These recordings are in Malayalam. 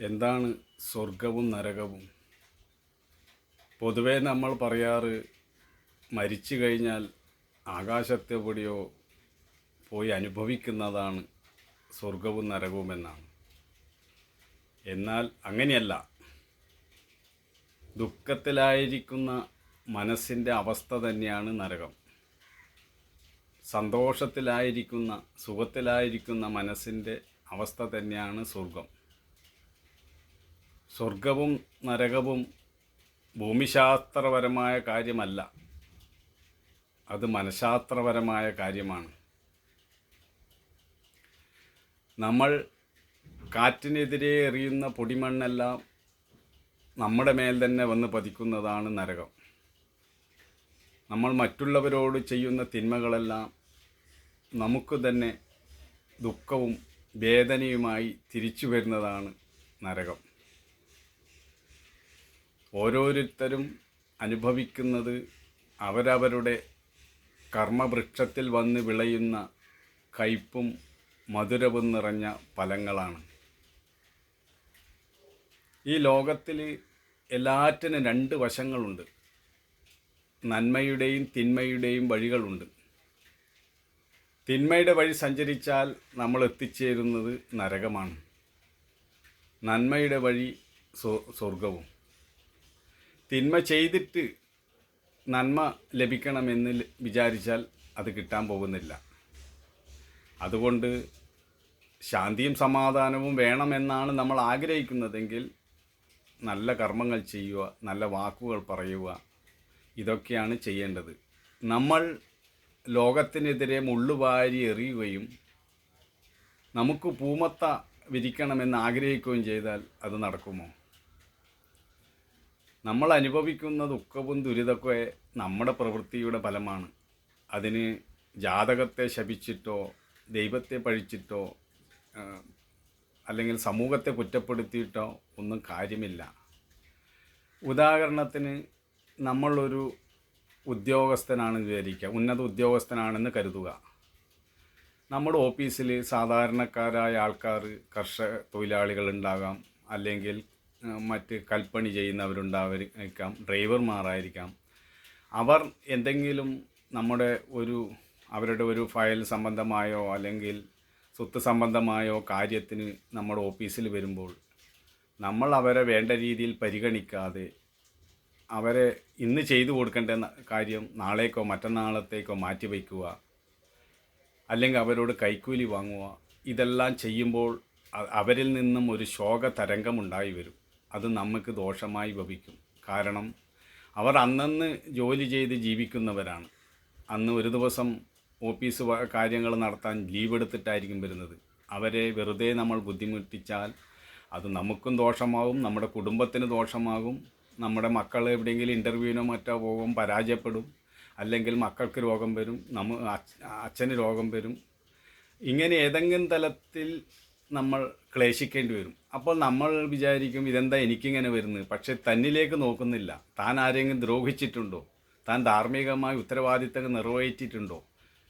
എന്താണ് സ്വർഗവും നരകവും? പൊതുവേ നമ്മൾ പറയാറ് മരിച്ചു കഴിഞ്ഞാൽ ആകാശത്തെവിടെയോ പോയി അനുഭവിക്കുന്നതാണ് സ്വർഗവും നരകവും എന്നാണ്. എന്നാൽ അങ്ങനെയല്ല. ദുഃഖത്തിലായിരിക്കുന്ന മനസ്സിന്റെ അവസ്ഥ തന്നെയാണ് നരകം. സന്തോഷത്തിലായിരിക്കുന്ന സുഖത്തിലായിരിക്കുന്ന മനസ്സിന്റെ അവസ്ഥ തന്നെയാണ് സ്വർഗം സ്വർഗവും നരകവും ഭൂമിശാസ്ത്രപരമായ കാര്യമല്ല. അത് മനഃശാസ്ത്രപരമായ കാര്യമാണ്. നമ്മൾ കാറ്റിനെതിരെ എറിയുന്ന പൊടിമണ്ണെല്ലാം നമ്മുടെ മേൽ തന്നെ വന്ന് പതിക്കുന്നതാണ് നരകം. നമ്മൾ മറ്റുള്ളവരോട് ചെയ്യുന്ന തിന്മകളെല്ലാം നമുക്ക് തന്നെ ദുഃഖവും വേദനയുമായി തിരിച്ചു വരുന്നതാണ് നരകം. ഓരോരുത്തരും അനുഭവിക്കുന്നത് അവരവരുടെ കർമ്മവൃക്ഷത്തിൽ വന്ന് വിളയുന്ന കയ്പും മധുരവും നിറഞ്ഞ ഫലങ്ങളാണ്. ഈ ലോകത്തിൽ എല്ലാറ്റിനും രണ്ട് വശങ്ങളുണ്ട്. നന്മയുടെയും തിന്മയുടെയും വഴികളുണ്ട്. തിന്മയുടെ വഴി സഞ്ചരിച്ചാൽ നമ്മൾ എത്തിച്ചേരുന്നത് നരകമാണ്. നന്മയുടെ വഴി സ്വ- സ്വർഗവും തിന്മ ചെയ്തിട്ട് നന്മ ലഭിക്കണമെന്ന് വിചാരിച്ചാൽ അത് കിട്ടാൻ പോകുന്നില്ല. അതുകൊണ്ട് ശാന്തിയും സമാധാനവും വേണമെന്നാണ് നമ്മൾ ആഗ്രഹിക്കുന്നതെങ്കിൽ നല്ല കർമ്മങ്ങൾ ചെയ്യുക നല്ല വാക്കുകൾ പറയുക ഇതൊക്കെയാണ് ചെയ്യേണ്ടത്. നമ്മൾ ലോകത്തിനെതിരെ മുള്ളുവാരി എറിയുകയും നമുക്ക് പൂമത്ത വിരിക്കണമെന്ന് ആഗ്രഹിക്കുകയും ചെയ്താൽ അത് നടക്കുമോ? നമ്മൾ അനുഭവിക്കുന്ന ദുഃഖവും ദുരിതമൊക്കെ നമ്മുടെ പ്രവൃത്തിയുടെ ഫലമാണ്. അതിന് ജാതകത്തെ ശപിച്ചിട്ടോ ദൈവത്തെ പഴിച്ചിട്ടോ അല്ലെങ്കിൽ സമൂഹത്തെ കുറ്റപ്പെടുത്തിയിട്ടോ ഒന്നും കാര്യമില്ല. ഉദാഹരണത്തിന് നമ്മളൊരു ഉദ്യോഗസ്ഥനാണെന്ന് വിചാരിക്കുക. ഉന്നത ഉദ്യോഗസ്ഥനാണെന്ന് കരുതുക. നമ്മുടെ ഓഫീസിൽ സാധാരണക്കാരായ ആൾക്കാർ കർഷക തൊഴിലാളികളുണ്ടാകാം അല്ലെങ്കിൽ മറ്റ് കൽപ്പണി ചെയ്യുന്നവരുണ്ടായിരിക്കാം ഡ്രൈവർമാരായിരിക്കാം. അവർ എന്തെങ്കിലും നമ്മുടെ ഒരു അവരുടെ ഒരു ഫയൽ സംബന്ധമായോ അല്ലെങ്കിൽ സ്വത്ത് സംബന്ധമായോ കാര്യത്തിന് നമ്മുടെ ഓഫീസിൽ വരുമ്പോൾ നമ്മൾ അവരെ വേണ്ട രീതിയിൽ പരിഗണിക്കാതെ അവരെ ഇന്ന് ചെയ്തു കൊടുക്കേണ്ട കാര്യം നാളേക്കോ മറ്റന്നാളത്തേക്കോ മാറ്റിവെക്കുക അല്ലെങ്കിൽ അവരോട് കൈക്കൂലി വാങ്ങുക ഇതെല്ലാം ചെയ്യുമ്പോൾ അവരിൽ നിന്നും ഒരു ശോക തരംഗമുണ്ടായി വരും. അത് നമുക്ക് ദോഷമായി ഭവിക്കും. കാരണം അവർ അന്നന്ന് ജോലി ചെയ്ത് ജീവിക്കുന്നവരാണ്. അന്ന് ഒരു ദിവസം ഓഫീസ് കാര്യങ്ങൾ നടത്താൻ ലീവ് എടുത്തിട്ടായിരിക്കും വരുന്നത്. അവരെ വെറുതെ നമ്മൾ ബുദ്ധിമുട്ടിച്ചാൽ അത് നമുക്കും ദോഷമാകും നമ്മുടെ കുടുംബത്തിന് ദോഷമാകും നമ്മുടെ മക്കൾ എവിടെയെങ്കിലും ഇന്റർവ്യൂവിനോ മറ്റോ പോകും പരാജയപ്പെടും അല്ലെങ്കിൽ മക്കൾക്ക് രോഗം വരും നമ്മ അച്ഛന് രോഗം വരും. ഇങ്ങനെ ഏതെങ്കിലും തലത്തിൽ നമ്മൾ ക്ലേശിക്കേണ്ടി വരും. അപ്പോൾ നമ്മൾ വിചാരിക്കും ഇതെന്താ എനിക്കിങ്ങനെ വരുന്നത്? പക്ഷെ തന്നിലേക്ക് നോക്കുന്നില്ല. താൻ ആരെങ്കിലും ദ്രോഹിച്ചിട്ടുണ്ടോ? താൻ ധാർമ്മികമായ ഉത്തരവാദിത്തങ്ങൾ നിർവഹിച്ചിട്ടുണ്ടോ?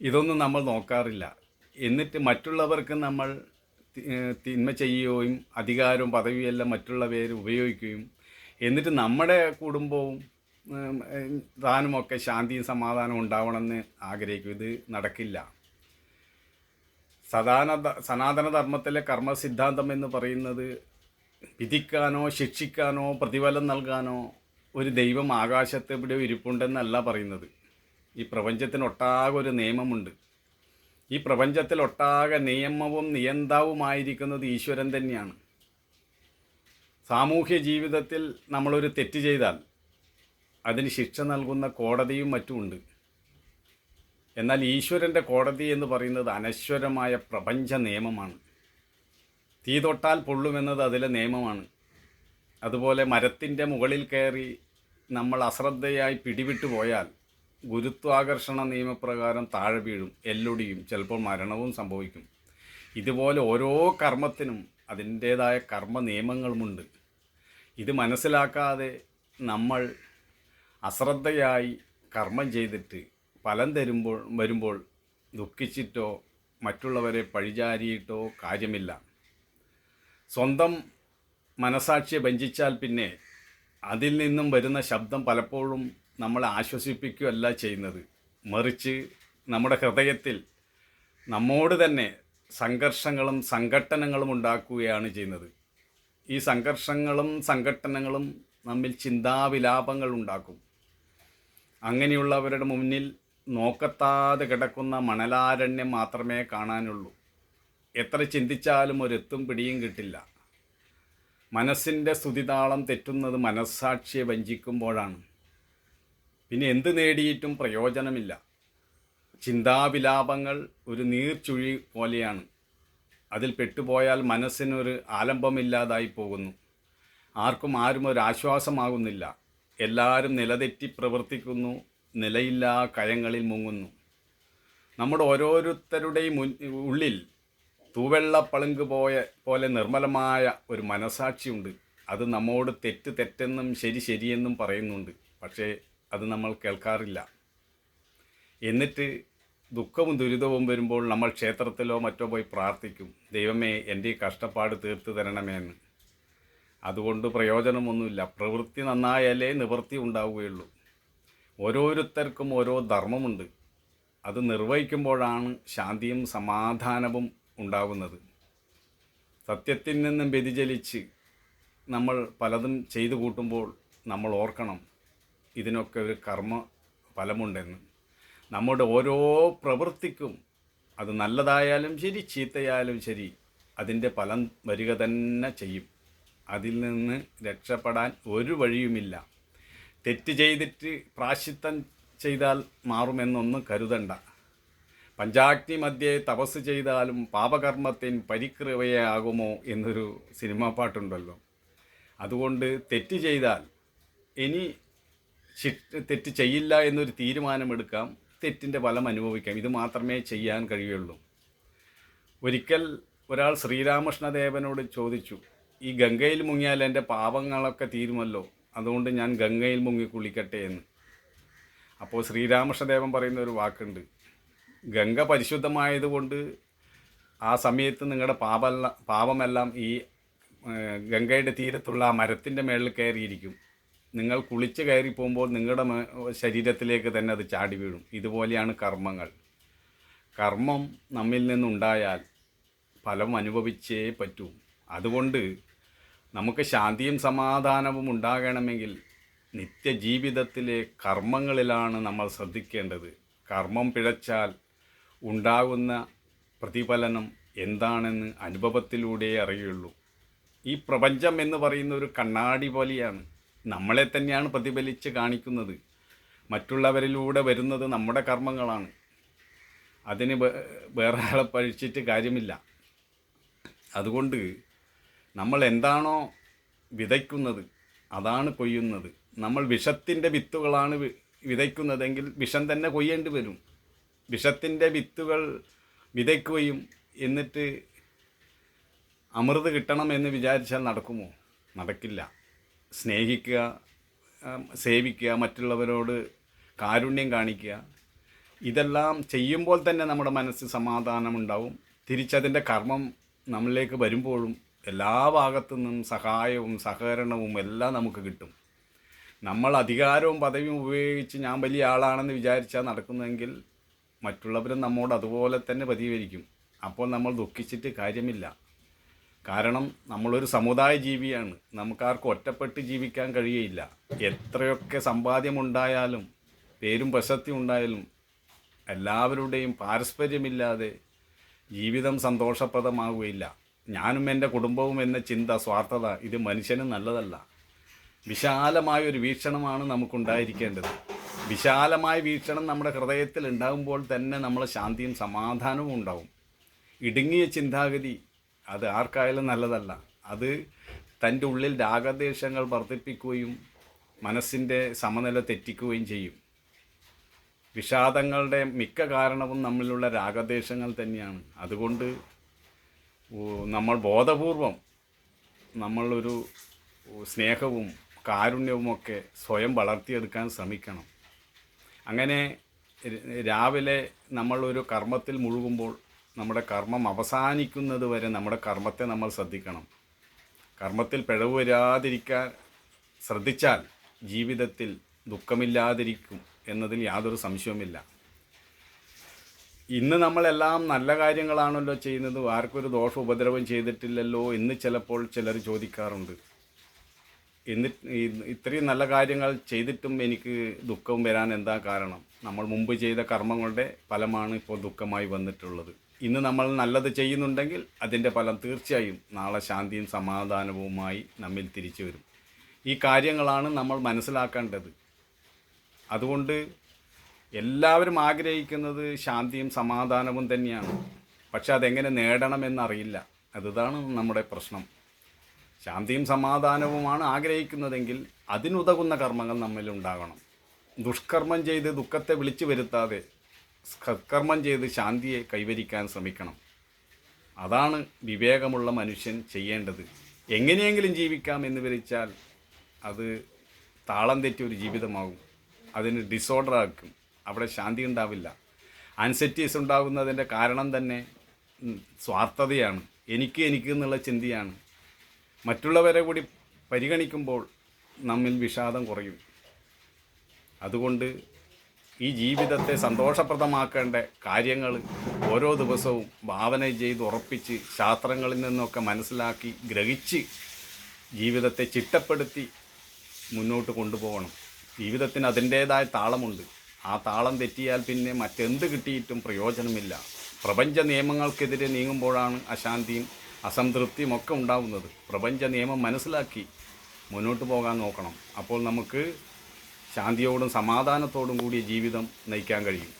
ഇതൊന്നും നമ്മൾ നോക്കാറില്ല. എന്നിട്ട് മറ്റുള്ളവർക്ക് നമ്മൾ തിന്മ ചെയ്യുകയും അധികാരവും പദവിയെല്ലാം മറ്റുള്ള പേര് ഉപയോഗിക്കുകയും എന്നിട്ട് നമ്മുടെ കുടുംബവും താനുമൊക്കെ ശാന്തിയും സമാധാനവും ഉണ്ടാവണമെന്ന് ആഗ്രഹിക്കും. ഇത് നടക്കില്ല. സദാന സനാതന ധർമ്മത്തിലെ കർമ്മ സിദ്ധാന്തം എന്ന് പറയുന്നത് വിധിക്കാനോ ശിക്ഷിക്കാനോ പ്രതിഫലം നൽകാനോ ഒരു ദൈവം ആകാശത്ത് ഇവിടെ ഇരിപ്പുണ്ടെന്നല്ല പറയുന്നത്. ഈ പ്രപഞ്ചത്തിനൊട്ടാകെ ഒരു നിയമമുണ്ട്. ഈ പ്രപഞ്ചത്തിലൊട്ടാകെ നിയമവും നിയന്താവുമായിരിക്കുന്നത് ഈശ്വരൻ തന്നെയാണ്. സാമൂഹ്യ ജീവിതത്തിൽ നമ്മളൊരു തെറ്റ് ചെയ്താൽ അതിന് ശിക്ഷ നൽകുന്ന കോടതിയും മറ്റുമുണ്ട് എന്നാൽ ഈശ്വരന്റെ കോടതി എന്ന് പറയുന്നത് അനശ്വരമായ പ്രപഞ്ച നിയമമാണ്. തീ തൊട്ടാൽ പൊള്ളുമെന്നത് അതിലെ നിയമമാണ്. അതുപോലെ മരത്തിന്റെ മുകളിൽ കയറി നമ്മൾ അശ്രദ്ധയായി പിടിവിട്ടു പോയാൽ ഗുരുത്വാകർഷണ നിയമപ്രകാരം താഴെ വീഴും എല്ലൊടിയും ചിലപ്പോൾ മരണവും സംഭവിക്കും. ഇതുപോലെ ഓരോ കർമ്മത്തിനും അതിന്റേതായ കർമ്മ നിയമങ്ങളുമുണ്ട് ഇത് മനസ്സിലാക്കാതെ നമ്മൾ അശ്രദ്ധയായി കർമ്മം ചെയ്തിട്ട് ഫലം തരുമ്പോൾ വരുമ്പോൾ ദുഃഖിച്ചിട്ടോ മറ്റുള്ളവരെ പഴിചാരിയിട്ടോ കാര്യമില്ല. സ്വന്തം മനസാക്ഷിയെ വഞ്ചിച്ചാൽ പിന്നെ അതിൽ നിന്നും വരുന്ന ശബ്ദം പലപ്പോഴും നമ്മളെ ആശ്വസിപ്പിക്കുകയല്ല ചെയ്യുന്നത്. മറിച്ച് നമ്മുടെ ഹൃദയത്തിൽ നമ്മോട് തന്നെ സംഘർഷങ്ങളും സംഘട്ടനങ്ങളും ഉണ്ടാക്കുകയാണ് ചെയ്യുന്നത്. ഈ സംഘർഷങ്ങളും സംഘട്ടനങ്ങളും നമ്മിൽ ചിന്താവിലാപങ്ങൾ ഉണ്ടാക്കും. അങ്ങനെയുള്ളവരുടെ മുന്നിൽ നോക്കത്താതെ കിടക്കുന്ന മണലാരണ്യം മാത്രമേ കാണാനുള്ളൂ. എത്ര ചിന്തിച്ചാലും ഒരെത്തും പിടിയും കിട്ടില്ല. മനസ്സിന്റെ സ്തുതിതാളം തെറ്റുന്നത് മനസ്സാക്ഷിയെ വഞ്ചിക്കുമ്പോഴാണ്. പിന്നെ എന്ത് നേടിയിട്ടും പ്രയോജനമില്ല. ചിന്താവിലാപങ്ങൾ ഒരു നീർച്ചുഴി പോലെയാണ്. അതിൽ പെട്ടുപോയാൽ മനസ്സിനൊരു ആലംബമില്ലാതായി പോകുന്നു. ആർക്കും ആരും ഒരു ആശ്വാസമാകുന്നില്ല. എല്ലാവരും നിലതെറ്റി പ്രവർത്തിക്കുന്നു. നിലയില്ലാ കയങ്ങളിൽ മുങ്ങുന്നു. നമ്മുടെ ഓരോരുത്തരുടെയും ഉള്ളിൽ തൂവെള്ള പളുങ്ക് പോയ പോലെ നിർമ്മലമായ ഒരു മനസാക്ഷിയുണ്ട്. അത് നമ്മോട് തെറ്റ് തെറ്റെന്നും ശരി ശരിയെന്നും പറയുന്നുണ്ട്. പക്ഷേ അത് നമ്മൾ കേൾക്കാറില്ല. എന്നിട്ട് ദുഃഖവും ദുരിതവും വരുമ്പോൾ നമ്മൾ ക്ഷേത്രത്തിലോ മറ്റോ പോയി പ്രാർത്ഥിക്കും. ദൈവമേ എന്റെ ഈ കഷ്ടപ്പാട് തീർത്തു തരണമേ എന്ന്. അതുകൊണ്ട് പ്രയോജനമൊന്നുമില്ല. പ്രവൃത്തി നന്നായാലേ നിവൃത്തി ഉണ്ടാവുകയുള്ളൂ. ഓരോരുത്തർക്കും ഓരോ ധർമ്മമുണ്ട്. അത് നിർവഹിക്കുമ്പോഴാണ് ശാന്തിയും സമാധാനവും ഉണ്ടാകുന്നത് സത്യത്തിൽ നിന്നും വ്യതിചലിച്ച് നമ്മൾ പലതും ചെയ്തു കൂട്ടുമ്പോൾ നമ്മൾ ഓർക്കണം ഇതിനൊക്കെ ഒരു കർമ്മ ഫലമുണ്ടെന്ന്. നമ്മുടെ ഓരോ പ്രവൃത്തിക്കും അത് നല്ലതായാലും ശരി ചീത്തയായാലും ശരി അതിന്റെ ഫലം വരിക തന്നെ ചെയ്യും. അതിൽ നിന്ന് രക്ഷപ്പെടാൻ ഒരു വഴിയുമില്ല. തെറ്റ് ചെയ്തിട്ട് പ്രാശിത്തം ചെയ്താൽ മാറുമെന്നൊന്നും കരുതണ്ട. പഞ്ചാഗ്നി മധ്യേ തപസ് ചെയ്താലും പാപകർമ്മത്തിൻ പരിക്രവയാകുമോ എന്നൊരു സിനിമാ പാട്ടുണ്ടല്ലോ. അതുകൊണ്ട് തെറ്റ് ചെയ്താൽ ഇനി തെറ്റ് ചെയ്യില്ല എന്നൊരു തീരുമാനമെടുക്കാം. തെറ്റിന്റെ ഫലം അനുഭവിക്കാം. ഇത് മാത്രമേ ചെയ്യാൻ കഴിയുള്ളൂ. ഒരിക്കൽ ഒരാൾ ശ്രീരാമകൃഷ്ണദേവനോട് ചോദിച്ചു ഈ ഗംഗയിൽ മുങ്ങിയാൽ എന്റെ പാപങ്ങളൊക്കെ തീരുമല്ലോ? അതുകൊണ്ട് ഞാൻ ഗംഗയിൽ മുങ്ങി കുളിക്കട്ടെ എന്ന്. അപ്പോൾ ശ്രീരാമകൃഷ്ണദേവൻ പറയുന്ന ഒരു വാക്കുണ്ട്. ഗംഗ പരിശുദ്ധമായതുകൊണ്ട് ആ സമയത്ത് നിങ്ങളുടെ പാപമല്ല പാപമെല്ലാം ഈ ഗംഗയുടെ തീരത്തുള്ള ആ മരത്തിന്റെ മേളിൽ കയറിയിരിക്കും. നിങ്ങൾ കുളിച്ച് കയറി പോകുമ്പോൾ നിങ്ങളുടെ ശരീരത്തിലേക്ക് തന്നെ അത് ചാടി വീഴും. ഇതുപോലെയാണ് കർമ്മങ്ങൾ. കർമ്മം നമ്മിൽ നിന്നുണ്ടായാൽ ഫലം അനുഭവിച്ചേ പറ്റൂ. അതുകൊണ്ട് നമുക്ക് ശാന്തിയും സമാധാനവും ഉണ്ടാകണമെങ്കിൽ നിത്യജീവിതത്തിലെ കർമ്മങ്ങളിലാണ് നമ്മൾ ശ്രദ്ധിക്കേണ്ടത്. കർമ്മം പിഴച്ചാൽ ഉണ്ടാകുന്ന പ്രതിഫലനം എന്താണെന്ന് അനുഭവത്തിലൂടെ അറിയുള്ളൂ. ഈ പ്രപഞ്ചം എന്ന് പറയുന്ന ഒരു കണ്ണാടി പോലെയാണ് നമ്മളെ തന്നെയാണ് പ്രതിഫലിച്ച് കാണിക്കുന്നത്. മറ്റുള്ളവരിലൂടെ വരുന്നത് നമ്മുടെ കർമ്മങ്ങളാണ്. അതിന് വേറെ ആളെ പഴിച്ചിട്ട് കാര്യമില്ല. അതുകൊണ്ട് നമ്മൾ എന്താണോ വിതയ്ക്കുന്നത് അതാണ് കൊയ്യുന്നത്. നമ്മൾ വിഷത്തിന്റെ വിത്തുകളാണ് വിതയ്ക്കുന്നതെങ്കിൽ വിഷം തന്നെ കൊയ്യേണ്ടി വരും. വിഷത്തിന്റെ വിത്തുകൾ വിതയ്ക്കുകയും എന്നിട്ട് അമൃത് കിട്ടണം എന്ന് വിചാരിച്ചാൽ നടക്കുമോ? നടക്കില്ല. സ്നേഹിക്കുക സേവിക്കുക മറ്റുള്ളവരോട് കാരുണ്യം കാണിക്കുക ഇതെല്ലാം ചെയ്യുമ്പോൾ തന്നെ നമ്മുടെ മനസ്സ് സമാധാനമുണ്ടാവും. തിരിച്ചതിന്റെ കർമ്മം നമ്മളിലേക്ക് വരുമ്പോഴും എല്ലാ ഭാഗത്തു നിന്നും സഹായവും സഹകരണവും എല്ലാം നമുക്ക് കിട്ടും. നമ്മൾ അധികാരവും പദവിയും ഉപയോഗിച്ച് ഞാൻ വലിയ ആളാണെന്ന് വിചാരിച്ചാൽ നടക്കുന്നതെങ്കിൽ മറ്റുള്ളവരും നമ്മോട് അതുപോലെ തന്നെ പ്രതികരിക്കും അപ്പോൾ നമ്മൾ ദുഃഖിച്ചിട്ട് കാര്യമില്ല. കാരണം നമ്മളൊരു സമുദായ ജീവിയാണ്. നമുക്കാർക്കും ഒറ്റപ്പെട്ട് ജീവിക്കാൻ കഴിയയില്ല. എത്രയൊക്കെ സമ്പാദ്യമുണ്ടായാലും പേരും പ്രശസ്തി ഉണ്ടായാലും എല്ലാവരുടെയും പാരസ്പര്യമില്ലാതെ ജീവിതം സന്തോഷപ്രദമാവുകയില്ല. ഞാനും എന്റെ കുടുംബവും എന്ന ചിന്ത സ്വാർത്ഥത ഇത് മനുഷ്യന് നല്ലതല്ല. വിശാലമായ ഒരു വീക്ഷണമാണ് നമുക്കുണ്ടായിരിക്കേണ്ടത്. വിശാലമായ വീക്ഷണം നമ്മുടെ ഹൃദയത്തിൽ ഉണ്ടാകുമ്പോൾ തന്നെ നമ്മൾ ശാന്തിയും സമാധാനവും ഉണ്ടാവും. ഇടുങ്ങിയ ചിന്താഗതി അത് ആർക്കായാലും നല്ലതല്ല. അത് തന്റെ ഉള്ളിൽ രാഗദ്വേഷങ്ങൾ വർദ്ധിപ്പിക്കുകയും മനസ്സിന്റെ സമനില തെറ്റിക്കുകയും ചെയ്യും. വിഷാദങ്ങളുടെ മിക്ക കാരണവും നമ്മളിലുള്ള രാഗദ്വേഷങ്ങൾ തന്നെയാണ്. അതുകൊണ്ട് നമ്മൾ ബോധപൂർവം നമ്മളൊരു സ്നേഹവും കാരുണ്യവുമൊക്കെ സ്വയം വളർത്തിയെടുക്കാൻ ശ്രമിക്കണം. അങ്ങനെ രാവിലെ നമ്മളൊരു കർമ്മത്തിൽ മുഴുകുമ്പോൾ നമ്മുടെ കർമ്മം അവസാനിക്കുന്നത് വരെ നമ്മുടെ കർമ്മത്തെ നമ്മൾ ശ്രദ്ധിക്കണം. കർമ്മത്തിൽ പിഴവ് വരാതിരിക്കാൻ ശ്രദ്ധിച്ചാൽ ജീവിതത്തിൽ ദുഃഖമില്ലാതിരിക്കും എന്നതിൽ യാതൊരു സംശയവുമില്ല. ഇന്ന് നമ്മളെല്ലാം നല്ല കാര്യങ്ങളാണല്ലോ ചെയ്യുന്നത്. ആർക്കൊരു ദോഷ ഉപദ്രവം ചെയ്തിട്ടില്ലല്ലോ എന്ന് ചിലപ്പോൾ ചിലർ ചോദിക്കാറുണ്ട്. എന്നിട്ട് ഇത്രയും നല്ല കാര്യങ്ങൾ ചെയ്തിട്ടും എനിക്ക് ദുഃഖം വരാൻ എന്താ കാരണം? നമ്മൾ മുമ്പ് ചെയ്ത കർമ്മങ്ങളുടെ ഫലമാണ് ഇപ്പോൾ ദുഃഖമായി വന്നിട്ടുള്ളത്. ഇന്ന് നമ്മൾ നല്ലത് ചെയ്യുന്നുണ്ടെങ്കിൽ അതിന്റെ ഫലം തീർച്ചയായും നാളെ ശാന്തിയും സമാധാനവുമായി നമ്മിൽ തിരിച്ചു വരും. ഈ കാര്യങ്ങളാണ് നമ്മൾ മനസ്സിലാക്കേണ്ടത്. അതുകൊണ്ട് എല്ലാവരും ആഗ്രഹിക്കുന്നത് ശാന്തിയും സമാധാനവും തന്നെയാണ്. പക്ഷെ അതെങ്ങനെ നേടണമെന്നറിയില്ല. അതാണ് നമ്മുടെ പ്രശ്നം. ശാന്തിയും സമാധാനവുമാണ് ആഗ്രഹിക്കുന്നതെങ്കിൽ അതിനുതകുന്ന കർമ്മങ്ങൾ നമ്മിൽ ഉണ്ടാകണം. ദുഷ്കർമ്മം ചെയ്ത് ദുഃഖത്തെ വിളിച്ചു വരുത്താതെ സത്കർമ്മം ചെയ്ത് ശാന്തിയെ കൈവരിക്കാൻ ശ്രമിക്കണം. അതാണ് വിവേകമുള്ള മനുഷ്യൻ ചെയ്യേണ്ടത്. എങ്ങനെയെങ്കിലും ജീവിക്കാം എന്ന് വിരിച്ചാൽ അത് താളം തെറ്റിയ ഒരു ജീവിതമാകും. അതിന് ഡിസോർഡർ ആക്കും. അവിടെ ശാന്തി ഉണ്ടാവില്ല. അൻസെറ്റീസ് ഉണ്ടാകുന്നതിന്റെ കാരണം തന്നെ സ്വാർത്ഥതയാണ്. എനിക്ക് എനിക്ക് എന്നുള്ള ചിന്തയാണ്. മറ്റുള്ളവരെ കൂടി പരിഗണിക്കുമ്പോൾ നമ്മിൽ വിഷാദം കുറയും. അതുകൊണ്ട് ഈ ജീവിതത്തെ സന്തോഷപ്രദമാക്കേണ്ട കാര്യങ്ങൾ ഓരോ ദിവസവും ഭാവന ചെയ്ത് ഉറപ്പിച്ച് ശാസ്ത്രങ്ങളിൽ നിന്നൊക്കെ മനസ്സിലാക്കി ഗ്രഹിച്ച് ജീവിതത്തെ ചിട്ടപ്പെടുത്തി മുന്നോട്ട് കൊണ്ടുപോകണം. ജീവിതത്തിന് അതിന്റേതായ താളമുണ്ട്. ആ താളം തെറ്റിയാൽ പിന്നെ മറ്റെന്ത് കിട്ടിയിട്ടും പ്രയോജനമില്ല. പ്രപഞ്ച നിയമങ്ങൾക്കെതിരെ നീങ്ങുമ്പോഴാണ് അശാന്തിയും അസംതൃപ്തിയും ഒക്കെ ഉണ്ടാവുന്നത്. പ്രപഞ്ച നിയമം മനസ്സിലാക്കി മുന്നോട്ട് പോകാൻ നോക്കണം. അപ്പോൾ നമുക്ക് ശാന്തിയോടും സമാധാനത്തോടും കൂടിയ ജീവിതം നയിക്കാൻ കഴിയും.